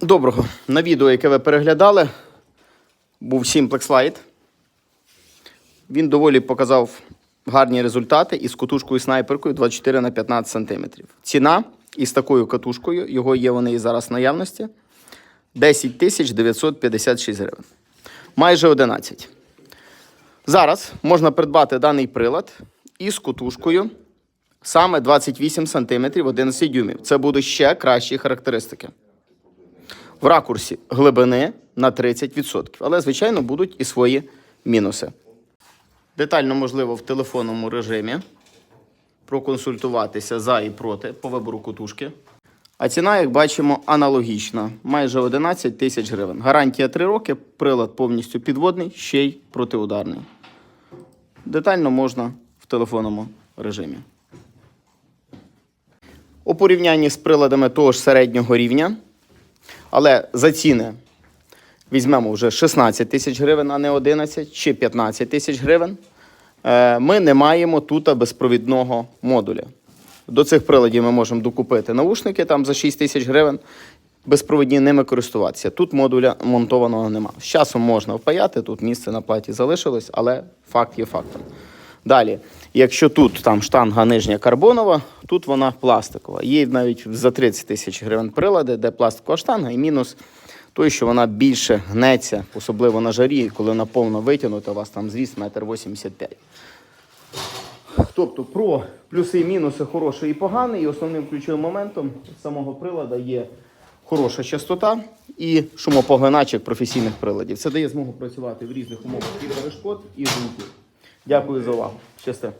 Доброго. На відео, яке ви переглядали, був Simplex Lite. Він доволі показав гарні результати із катушкою снайперкою 24 на 15 см. Ціна із такою катушкою, його є вони і зараз в наявності, 10 956 гривень. Майже 11. Зараз можна придбати даний прилад із катушкою саме 28 см 11 дюймів. Це будуть ще кращі характеристики в ракурсі глибини на 30%. Але, звичайно, будуть і свої мінуси. Детально можливо в телефонному режимі проконсультуватися за і проти по вибору кутушки. А ціна, як бачимо, аналогічна. Майже 11 тисяч гривень. Гарантія 3 роки, прилад повністю підводний, ще й протиударний. Детально можна в телефонному режимі. У порівнянні з приладами того ж середнього рівня але за ціни візьмемо вже 16 тисяч гривень, а не 11 чи 15 тисяч гривень. Е, Ми не маємо тут безпровідного модуля. До цих приладів ми можемо докупити наушники там за 6 тисяч гривень, безпровідні ними користуватися. Тут модуля монтованого нема. З часом можна впаяти, тут місце на платі залишилось, але факт є фактом. Далі, якщо тут там штанга нижня карбонова, тут вона пластикова. Є навіть за 30 тисяч гривень прилади, де пластикова штанга, і мінус той, що вона більше гнеться, особливо на жарі, коли вона повно витягнута, у вас там зріст 1,85 м. Тобто про плюси і мінуси хороший і поганий, і основним ключовим моментом самого прилада є хороша частота і шумопоглинач як професійних приладів. Це дає змогу працювати в різних умовах і перешкод, і звуків. Дякую за увагу. Щасти.